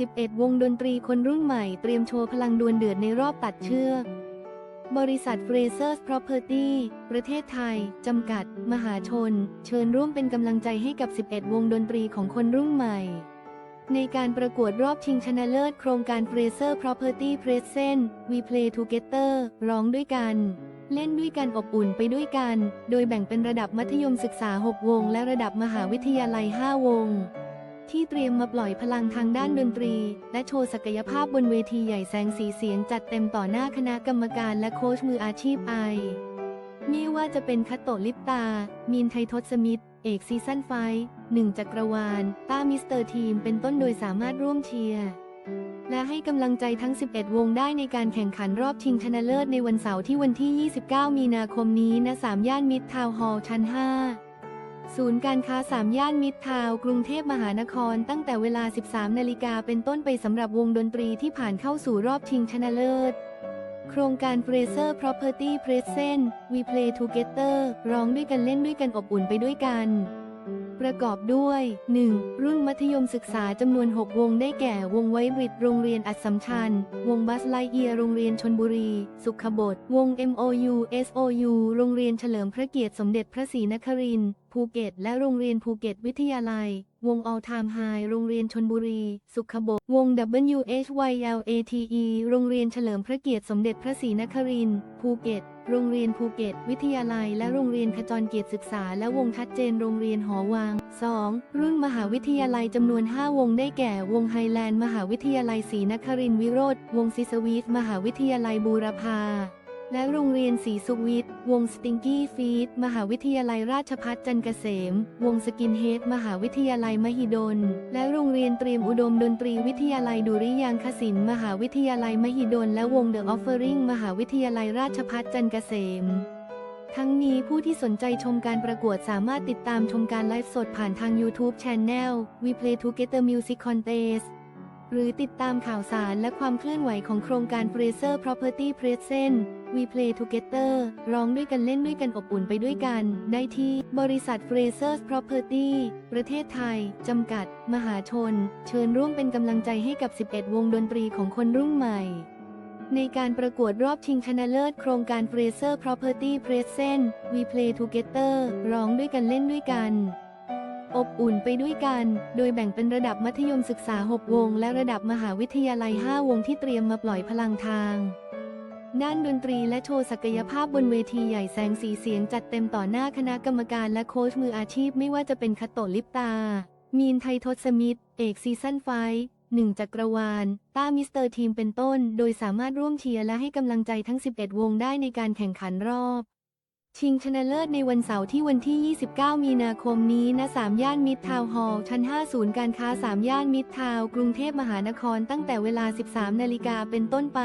11 วงดนตรีคนรุ่นใหม่เตรียมโชว์พลังดวลเดือดในรอบตัดเชือก บริษัท Frasers Property ประเทศไทย จำกัด มหาชน เชิญร่วมเป็นกำลังใจให้กับ 11 วงดนตรีของคนรุ่นใหม่ ในการประกวดรอบชิงชนะเลิศโครงการ Fraser Property Present We Play Together ร้องด้วยกันเล่นด้วยกันอบอุ่นไปด้วยกัน โดยแบ่งเป็นระดับมัธยมศึกษา 6 วง และระดับมหาวิทยาลัย 5 วง ที่เตรียมมาปล่อยพลังทางด้านดนตรี และโชว์ศักยภาพบนเวทีใหญ่แสงสีเสียงจัดเต็มต่อหน้าคณะกรรมการและโค้ชมืออาชีพไอไม่ว่าจะเป็นคัตโตลิปตา มีนไททศสมิธ เอกซีซั่นไฟหนึ่งจักรวาลต้ามิสเตอร์ทีม เป็นต้นโดยสามารถร่วมเชียร์และให้กำลังใจทั้ง 11 วงได้ในการแข่งขันรอบชิงชนะเลิศในวันเสาร์ที่วันที่ 29 มีนาคมนี้ณสามย่านมิตรทาวน์ฮอลล์ชั้น 5 ศูนย์การค้า 3 ย่านมิตรทาวกรุงเทพมหานครตั้งแต่เวลา 13 นาฬิกาเป็นต้นไปสำหรับวงดนตรีที่ผ่านเข้าสู่รอบชิงชนะเลิศ โครงการ Fraser Property Present We Play Together ร้องด้วยกันเล่นด้วยกันอบอุ่นไปด้วยกัน ประกอบด้วย 1. รุ่นมัธยมศึกษาจำนวน 6 วงได้แก่ วงไวบริดโรงเรียนอัดสำชัญ วงบัสไลเอียโรงเรียนชนบุรี สุขบดวง MOU SOU โรงเรียนเฉลิมพระเกียรติสมเด็จพระศรีนครินทร์ ภูเก็ต และโรงเรียนภูเก็ตวิทยาลัย วง All Time High โรงเรียนชนบุรี สุขบดวง WHYLATE โรงเรียนเฉลิมพระเกียรติสมเด็จพระศรีนครินทร์ภูเก็ต โรงเรียนภูเก็ต วิทยาลัย และโรงเรียนขจรเกียรติศึกษา และวงชัดเจนโรงเรียนหอวัง 2. รุ่นมหาวิทยาลัยจำนวน 5 วงได้แก่ วงไฮแลนด์ มหาวิทยาลัยศรีนครินทร์วิโรธวงซิสวีทมหาวิทยาลัยบูรพา และโรงเรียนศรีสุวิทย์วงสติงกี้ฟีดมหาวิทยาลัยราชพัฒจันเกษม วงสกินเฮดมหาวิทยาลัยมหิดล และโรงเรียนเตรียมอุดมดนตรีวิทยาลัยดุริยางคศิลป์มหาวิทยาลัยมหิดล และวงเดอะออฟเฟอริงมหาวิทยาลัยราชพัฒจันเกษมทั้งนี้ผู้ที่สนใจชมการประกวดสามารถติดตามชมการไลฟ์สดผ่านทาง YouTube Channel We Play Together Music Contest หรือติดตามข่าวสารและความเคลื่อนไหวของโครงการ Fraser Property Present We Play Together ร้องด้วยกันเล่นด้วยกันอบอุ่นไปด้วยกัน ได้ที่บริษัท Fraser Property ประเทศไทย จำกัด มหาชน เชิญร่วมเป็นกำลังใจให้กับ 11 วงดนตรีของคนรุ่นใหม่ ในการประกวดรอบชิงชนะเลิศโครงการ Fraser Property Present We Play Together ร้องด้วยกันเล่นด้วยกัน อบอุ่นไปด้วยกัน โดยแบ่งเป็นระดับมัธยมศึกษา 6 วง และระดับมหาวิทยาลัย 5 วงที่เตรียมมาปล่อยพลังทาง ด้านดนตรีและโชว์ศักยภาพบนเวทีใหญ่แสงสีเสียงจัดเต็มต่อหน้าคณะกรรมการและโค้ชมืออาชีพไม่ว่าจะเป็นคัตโตลิปตา มีนไททศมิตรเอกซีซั่นไฟหนึ่งจักรวาล ต้ามิสเตอร์ทีมเป็นต้น โดยสามารถร่วมเชียร์และให้กำลังใจทั้ง 11 วงได้ในการแข่งขันรอบ ชิงชนะเลิศในวันเสาร์ที่วันที่ 29 มีนาคมนี้ณสามย่านมิตรทาวน์ฮอลล์ชั้น 5 ศูนย์การค้า 3 ย่านมิตรทาวน์กรุงเทพมหานครตั้งแต่เวลา 13 นาฬิกาเป็นต้นไป